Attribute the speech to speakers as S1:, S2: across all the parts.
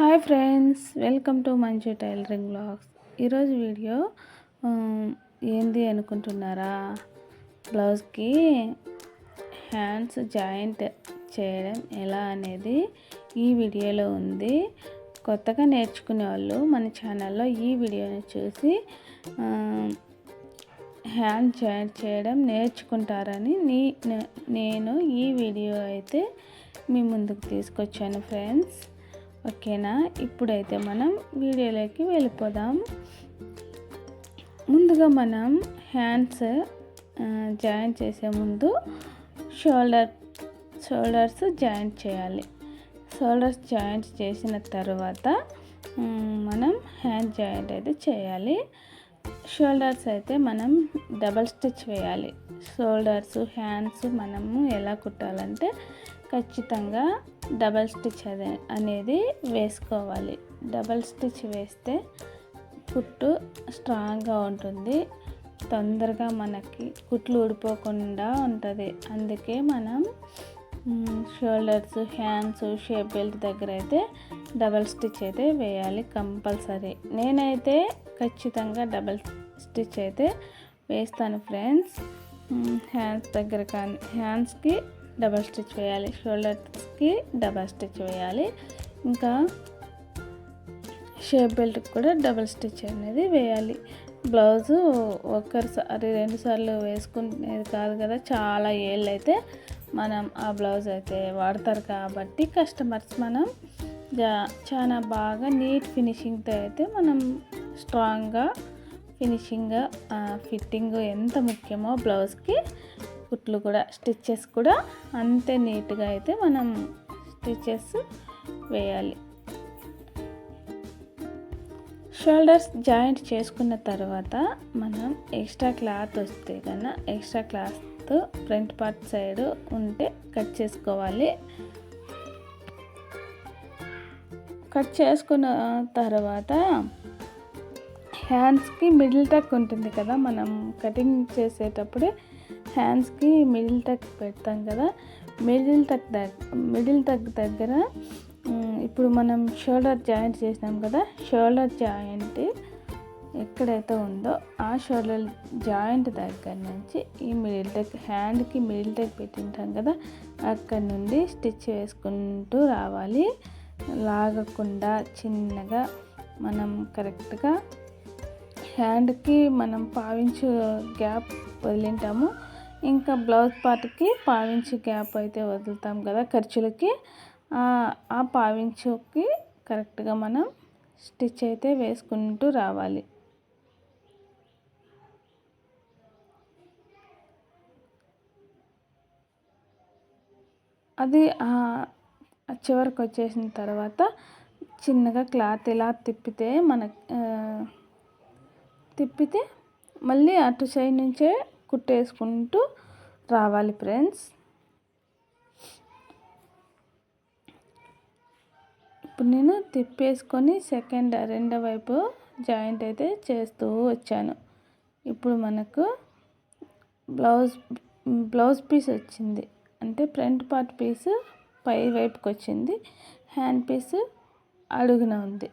S1: Hi friends welcome to మంచి tailoring blogs ఈరోజు video ఏంది అనుకుంటున్నారా? బ్లౌజ్కి హ్యాండ్స్ జాయింట్ చేయడం ఎలా అనేది ఈ వీడియోలో ఉంది. కొత్తగా నేర్చుకునే వాళ్ళు మన ఛానల్లో ఈ వీడియోని చూసి హ్యాండ్ జాయింట్ చేయడం నేర్చుకుంటారని నీ నేను ఈ వీడియో అయితే మీ ముందుకు తీసుకొచ్చాను ఫ్రెండ్స్. ఓకేనా? ఇప్పుడైతే మనం వీడియోలోకి వెళ్ళిపోదాం. ముందుగా మనం హ్యాండ్స్ జాయింట్ చేసే ముందు షోల్డర్ షోల్డర్స్ జాయింట్ చేయాలి. షోల్డర్స్ జాయింట్ చేసిన తర్వాత మనం హ్యాండ్ జాయింట్ అయితే చేయాలి. షోల్డర్స్ అయితే మనం డబల్ స్టిచ్ వేయాలి. షోల్డర్స్ హ్యాండ్స్ మనము ఎలా కుట్టాలంటే ఖచ్చితంగా డబల్ స్టిచ్ అదే అనేది వేసుకోవాలి. డబల్ స్టిచ్ వేస్తే కుట్టు స్ట్రాంగ్గా ఉంటుంది. తొందరగా మనకి కుట్లు ఊడిపోకుండా ఉంటుంది. అందుకే మనం షోల్డర్స్ హ్యాండ్స్ షేప్ బెల్ట్ దగ్గర అయితే డబల్ స్టిచ్ అయితే వేయాలి కంపల్సరీ. నేనైతే ఖచ్చితంగా డబల్ స్టిచ్ అయితే వేస్తాను ఫ్రెండ్స్. హ్యాండ్స్ దగ్గర కానీ హ్యాండ్స్కి డబల్ స్టిచ్ వేయాలి. షోల్డర్స్కి డబల్ స్టిచ్ వేయాలి. ఇంకా షేప్ బెల్ట్కి కూడా డబల్ స్టిచ్ అనేది వేయాలి. బ్లౌజు ఒక్కరిసారి రెండుసార్లు వేసుకునేది కాదు కదా చాలా ఏళ్ళు అయితే మనం ఆ బ్లౌజ్ అయితే వాడతారు కాబట్టి కస్టమర్స్ మనం జా చాలా బాగా నీట్ ఫినిషింగ్తో అయితే మనం స్ట్రాంగ్గా ఫినిషింగ్ ఫిట్టింగ్ ఎంత ముఖ్యమో బ్లౌజ్కి కుట్లు కూడా స్టిచ్చెస్ కూడా అంతే నీట్గా అయితే మనం స్టిచ్చెస్ వేయాలి. షోల్డర్స్ జాయింట్ చేసుకున్న తర్వాత మనం ఎక్స్ట్రా క్లాత్ వస్తే కన్నా extra cloth front part side ఉంటే కట్ చేసుకోవాలి. కట్ చేసుకున్న తర్వాత హ్యాండ్స్కి మిడిల్ టక్ ఉంటుంది కదా మనం కటింగ్ చేసేటప్పుడే హ్యాండ్స్కి మిడిల్ టక్ పెడతాం కదా. మిడిల్ టక్ దగ్గర మిడిల్ టక్ దగ్గర ఇప్పుడు మనం షోల్డర్ జాయింట్ చేసినాం కదా. షోల్డర్ జాయింట్ ఎక్కడైతే ఉందో ఆ షోల్డర్ జాయింట్ దగ్గర నుంచి ఈ మిడిల్ టెక్ హ్యాండ్కి మిడిల్ టెక్ పెట్టింటాం కదా. అక్కడ నుండి స్టిచ్ వేసుకుంటూ రావాలి. లాగకుండా చిన్నగా మనం కరెక్ట్గా హ్యాండ్కి మనం పావించు గ్యాప్ వదిలింటాము. ఇంకా బ్లౌజ్ పార్ట్కి పావించి గ్యాప్ అయితే వదులుతాం కదా ఖర్చులకి. ఆ పావించుకి కరెక్ట్గా మనం స్టిచ్ అయితే వేసుకుంటూ రావాలి. అది చివరికి వచ్చేసిన తర్వాత చిన్నగా క్లాత్ ఇలా తిప్పితే మన తిప్పితే మళ్ళీ అటు సైడ్ నుంచే కుట్టేసుకుంటూ రావాలి ఫ్రెండ్స్. ఇప్పుడు నేను తిప్పేసుకొని సెకండ్ రెండో వైపు జాయింట్ అయితే చేస్తూ వచ్చాను. ఇప్పుడు మనకు బ్లౌజ్ బ్లౌజ్ పీస్ వచ్చింది. అంటే ఫ్రంట్ పార్ట్ పీస్ పై వైపుకి వచ్చింది. హ్యాండ్ పీస్ అడుగున ఉంది.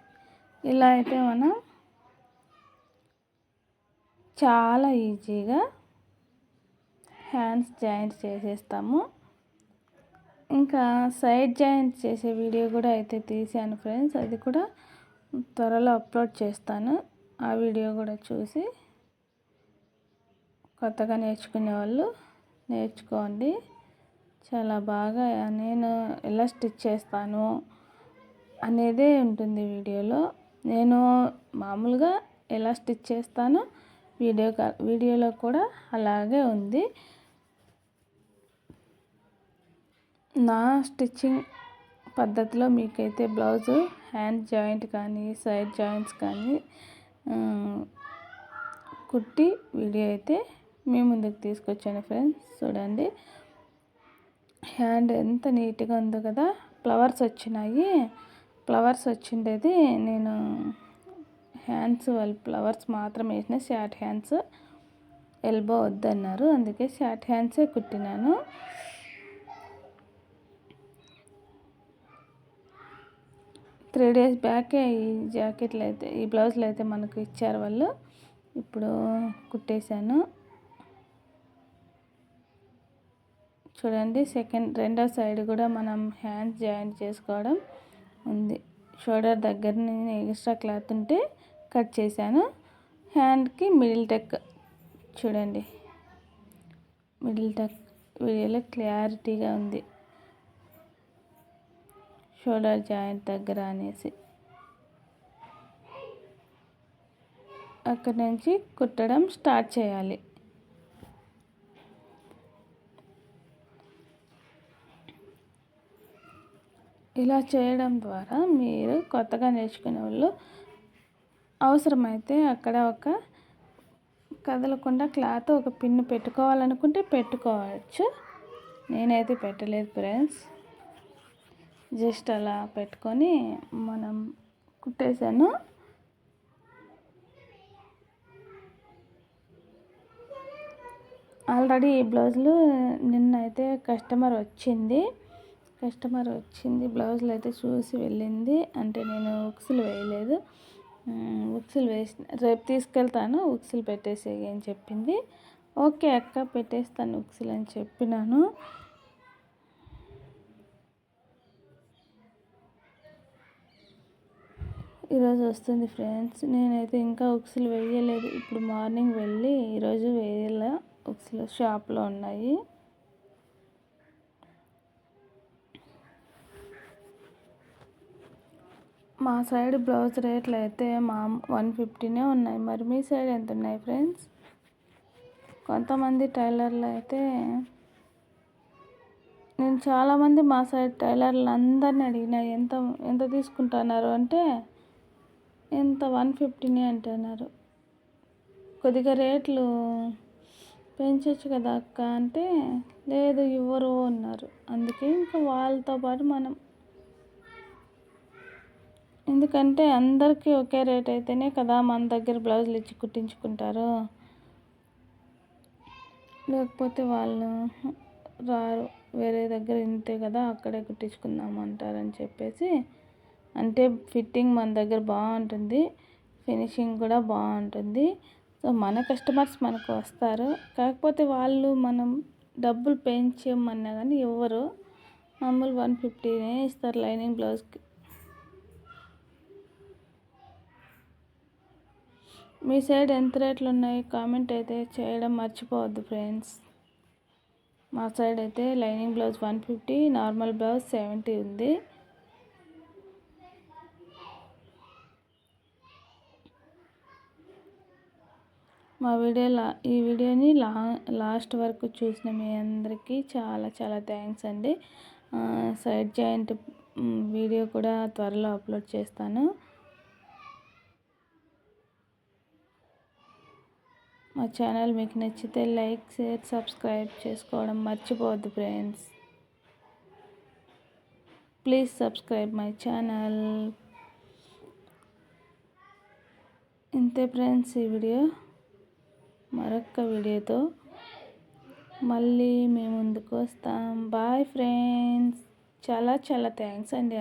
S1: ఇలా అయితే మనం చాలా ఈజీగా హ్యాండ్స్ జాయింట్ చేసేస్తాము. ఇంకా సైడ్ జాయింట్ చేసే వీడియో కూడా అయితే తీసాను ఫ్రెండ్స్. అది కూడా త్వరలో అప్లోడ్ చేస్తాను. ఆ వీడియో కూడా చూసి కొత్తగా నేర్చుకునే వాళ్ళు నేర్చుకోండి. చాలా బాగా నేను ఎలా స్టిచ్ చేస్తాను అనేదే ఉంటుంది వీడియోలో. నేను మామూలుగా ఎలా స్టిచ్ చేస్తానో వీడియో వీడియోలో కూడా అలాగే ఉంది. నా స్టిచ్చింగ్ పద్ధతిలో మీకైతే బ్లౌజు హ్యాండ్ జాయింట్ కానీ సైడ్ జాయింట్స్ కానీ కుట్టి వీడియో అయితే మీ ముందుకు తీసుకొచ్చాను ఫ్రెండ్స్. చూడండి. హ్యాండ్ ఎంత నీట్గా ఉందో కదా. ఫ్లవర్స్ వచ్చినాయి. ఫ్లవర్స్ వచ్చిండేది నేను హ్యాండ్స్ వాళ్ళు ఫ్లవర్స్ మాత్రం వేసిన షార్ట్ హ్యాండ్స్. ఎల్బో వద్దన్నారు. అందుకే షార్ట్ హ్యాండ్సే కుట్టినాను. త్రీ డేస్ బ్యాకే ఈ జాకెట్లు అయితే ఈ బ్లౌజులు అయితే మనకు ఇచ్చారు వాళ్ళు. ఇప్పుడు కుట్టేశాను. చూడండి సెకండ్ రెండో సైడ్ కూడా మనం హ్యాండ్ జాయింట్ చేసుకోవడం ఉంది. షోల్డర్ దగ్గర నేను ఎక్స్ట్రా క్లాత్ ఉంటే కట్ చేశాను. హ్యాండ్కి మిడిల్ టెక్ చూడండి. మిడిల్ టెక్ వీడియోలో క్లారిటీగా ఉంది. షోల్డర్ జాయింట్ దగ్గర అనేసి. అక్కడి నుంచి కుట్టడం స్టార్ట్ చేయాలి. ఇలా చేయడం ద్వారా మీరు కొత్తగా నేర్చుకునే వాళ్ళు అవసరమైతే అక్కడ ఒక కదలకుండా క్లాత్ ఒక పిన్ను పెట్టుకోవాలనుకుంటే పెట్టుకోవచ్చు. నేనైతే పెట్టలేదు ఫ్రెండ్స్. జస్ట్ అలా పెట్టుకొని మనం కుట్టేశాను. ఆల్రెడీ ఈ బ్లౌజులు నిన్న అయితే కస్టమర్ వచ్చింది. కస్టమర్ వచ్చింది బ్లౌజులు అయితే చూసి వెళ్ళింది. అంటే నేను ఉక్సులు వేయలేదు. ఉక్సులు వేసి రేపు తీసుకెళ్తాను ఉక్సులు పెట్టేసేయని చెప్పింది. ఓకే అక్క పెట్టేస్తాను ఉక్సులు అని చెప్పినాను. ఈరోజు వస్తుంది ఫ్రెండ్స్. నేనైతే ఇంకా ఉక్సులు వేయలేదు. ఇప్పుడు మార్నింగ్ వెళ్ళి ఈరోజు వేయలే ఉక్సులు షాప్లో ఉన్నాయి. మా సైడ్ బ్లౌజ్ రేట్లు అయితే మా వన్ ఫిఫ్టీనే ఉన్నాయి. మరి మీ సైడ్ ఎంత ఉన్నాయి ఫ్రెండ్స్? కొంతమంది టైలర్లు అయితే నేను చాలామంది మా సైడ్ టైలర్లు అందరిని అడిగిన ఎంత ఎంత తీసుకుంటున్నారు? అంటే ఎంత వన్ ఫిఫ్టీని అంటున్నారు. కొద్దిగా రేట్లు పెంచవచ్చు కదా అక్క అంటే లేదు ఇవ్వరు అన్నారు. అందుకే ఇంకా వాళ్ళతో పాటు మనం. ఎందుకంటే అందరికీ ఒకే రేట్ అయితేనే కదా మన దగ్గర బ్లౌజులు ఇచ్చి కుట్టించుకుంటారు. లేకపోతే వాళ్ళు రారు. వేరే దగ్గర ఇంతే కదా అక్కడే కుట్టించుకుందాం అంటారని చెప్పేసి అంటే ఫిట్టింగ్ మన దగ్గర బాగుంటుంది ఫినిషింగ్ కూడా బాగుంటుంది. సో మన కస్టమర్స్ మనకు వస్తారు. కాకపోతే వాళ్ళు మనం డబ్బులు పెంచేయమన్నా కానీ ఇవ్వరు మామూలు వన్ ఫిఫ్టీనే ఇస్తారు లైనింగ్ బ్లౌజ్కి. మీ సైడ్ ఎంత రేట్లు ఉన్నాయి? కామెంట్ అయితే చేయడం మర్చిపోవద్దు ఫ్రెండ్స్. మా సైడ్ అయితే lining blouse one fifty normal blouse seventy ఉంది. మా వీడియో లా ఈ వీడియోని లా లాస్ట్ వరకు చూసిన మీ అందరికీ చాలా చాలా థ్యాంక్స్ అండి. సైడ్ జాయింట్ వీడియో కూడా త్వరలో అప్లోడ్ చేస్తాను. మా ఛానల్ మీకు నచ్చితే లైక్ షేర్ సబ్స్క్రైబ్ చేసుకోవడం మర్చిపోవద్దు friends. Please subscribe my channel. ఇంతే ఫ్రెండ్స్ ఈ వీడియో. మరొక వీడియోతో మళ్ళీ మేము ముందుకు వస్తాం. బాయ్ ఫ్రెండ్స్ చాలా చాలా థ్యాంక్స్ అండి